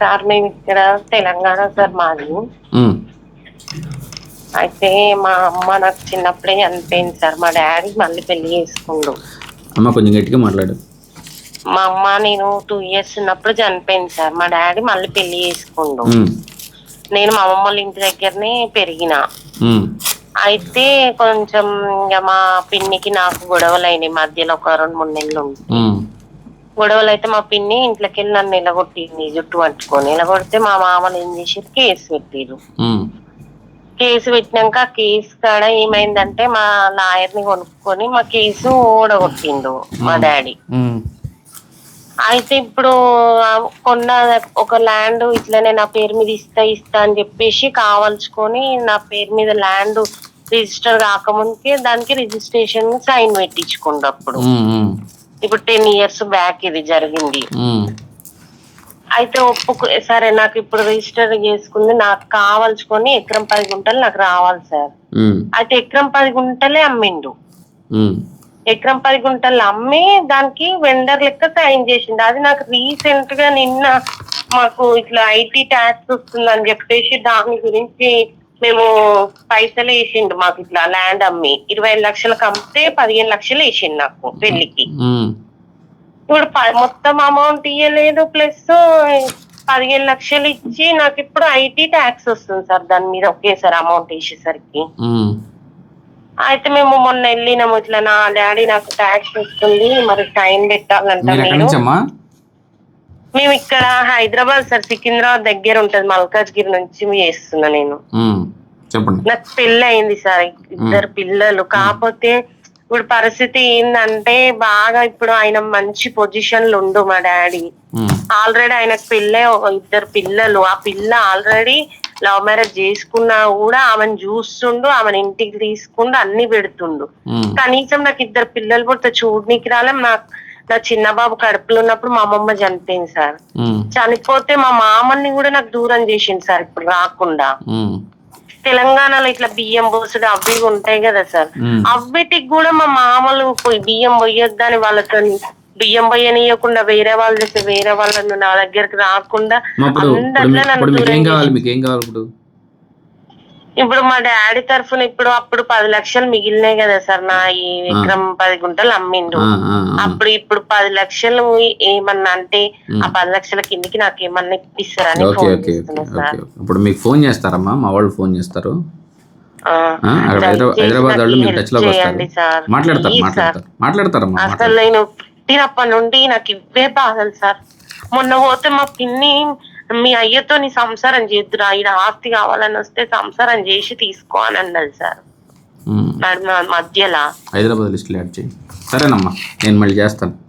Sir మేము ఇక్కడ Telangana sir మాది. అయితే మా అమ్మ నాకు చిన్నప్పుడే చనిపోయింది సార్ మా డాడీ మళ్ళీ పెళ్ళి చేసుకుండు. అమ్మ కొంచెం గట్టిగా మాట్లాడు. మా అమ్మ నేను టూ ఇయర్స్ ఉన్నప్పుడు చనిపోయింది సార్ మా డాడీ మళ్ళీ పెళ్ళి చేసుకుండు. నేను మా అమ్మమ్మ వాళ్ళ ఇంటి దగ్గరనే పెరిగిన. అయితే కొంచెం ఇంకా మా పిన్నికి నాకు గొడవలు అయినాయి మధ్యలో ఒక రెండు మూడు నెలలు గొడవలు అయితే మా పిన్ని ఇంట్లోకి వెళ్ళి నన్ను నిలగొట్టింది జుట్టు పట్టుకొని. నిలగొడితే మా మామలు ఏం చేసారు కేసు పెట్టిరు కేసు పెట్టినాక కేసు కాడ ఏమైందంటే మా లాయర్ని కొనుక్కొని మా కేసు ఓడగొట్టిండు మా డాడీ. అయితే ఇప్పుడు కొన్న ఒక ల్యాండ్ ఇట్లనే నా పేరు మీద ఇస్తా ఇస్తా అని చెప్పేసి కావాల్చుకొని నా పేరు మీద ల్యాండ్ రిజిస్టర్ కాకముందుకే దానికి రిజిస్ట్రేషన్ సైన్ పెట్టించుకుండు అప్పుడు. ఇప్పుడు టెన్ ఇయర్స్ బ్యాక్ ఇది జరిగింది. అయితే ఒప్పుకు సరే నాకు ఇప్పుడు రిజిస్టర్ చేసుకుంది నాకు కావాల్చుకొని ఎకరం పది గుంటలు నాకు రావాలి సార్. అయితే ఎకరం పది గుంటలే అమ్మిండు. ఎకరం పది గుంటలు అమ్మి దానికి వెండర్ లెక్క సైన్ చేసిండు. అది నాకు రీసెంట్గా నిన్న మాకు ఇట్లా ఐటీ ట్యాక్స్ వస్తుందని చెప్పేసి దాని గురించి మేము పైసలు వేసిండు మాకు ఇట్లా ల్యాండ్ అమ్మి. ఇరవై ఐదు లక్షలకు అమ్మితే పదిహేను లక్షలు వేసిండు నాకు పెళ్ళికి ఇప్పుడు మొత్తం అమౌంట్ ఇవ్వలేదు ప్లస్ పదిహేను లక్షలు ఇచ్చి నాకు ఇప్పుడు ఐటీ ట్యాక్స్ వస్తుంది సార్ దాని మీద ఒకేసారి అమౌంట్ వేసేసరికి. అయితే మేము మొన్న వెళ్ళినాము ఇట్లా నా డాడీ నాకు ట్యాక్స్ వస్తుంది మరి సైన్ పెట్టాలంట మేము ఇక్కడ హైదరాబాద్ సార్ సికింద్రాబాద్ దగ్గర ఉంటది మల్కాజ్గిరి నుంచి చేస్తున్నా నేను. చెప్పండి. నాకు పెళ్ళి అయింది సార్ ఇద్దరు పిల్లలు. కాకపోతే ఇప్పుడు పరిస్థితి ఏంటంటే బాగా ఇప్పుడు ఆయన మంచి పొజిషన్లో ఉండు మా డాడీ. ఆల్రెడీ ఆయనకు పెళ్ళే ఒక ఇద్దరు పిల్లలు. ఆ పిల్ల ఆల్రెడీ లవ్ మ్యారేజ్ చేసుకున్నా కూడా ఆమెను చూస్తుండు ఆమెను ఇంటికి తీసుకుండు అన్ని పెడుతుండు. కనీసం నాకు ఇద్దరు పిల్లలు పుడితే చూడనీకి రాలే. నాకు నా చిన్న బాబు కడుపులో ఉన్నప్పుడు మా అమ్మమ్మ చనిపోయింది సార్. చనిపోతే మా మామల్ని కూడా నాకు దూరం చేసింది సార్ ఇప్పుడు రాకుండా. తెలంగాణలో ఇట్లా బియ్యం పోసుడు అవి ఉంటాయి కదా సార్. అవిటికి కూడా మా మామలు పోయి బియ్యం పోయొద్దని వాళ్ళతో బియ్యం పోయనియకుండా వేరే వాళ్ళు చేస్తే వేరే వాళ్ళను నా దగ్గరికి రాకుండా అందరిలో నన్ను ఇప్పుడు మా డాడీ తరఫున ఇప్పుడు అప్పుడు పది లక్షలు మిగిలినాయి కదా సార్. నా ఈ విక్రమ్ పది గుంటలు అమ్మిండు. అప్పుడు ఇప్పుడు పది లక్షలు ఏమన్నా అంటే. ఆ పది లక్షల కిందికి నాకు ఏమన్నా ఇప్పిస్తారని ఫోన్ చేస్తున్నా సార్. ఇప్పుడు మీకు ఫోన్ చేస్తారమ్మా? మా వాళ్ళు ఫోన్ చేస్తారు. అక్కడ హైదరాబాద్ వాళ్ళు మీకు టచ్లోకి వస్తారు. మాట్లాడతారు Please మాట్లాడతారు మాట్లాడతారమ్మా అసలు నేను పుట్టినప్పటి నుండి నాకు ఇవే బాధలు సార్. మొన్న పోతే మా పిన్ని మీ అయ్యతో నీ సంసారం చేద్దురా. ఈడ ఆస్తి కావాలని వస్తే సంసారం చేసి తీసుకో అని అన్నది సార్. మధ్యలో. హైదరాబాద్ లిస్టులో యాడ్ చేయండి సరేనమ్మా నేను మళ్ళీ చేస్తాను.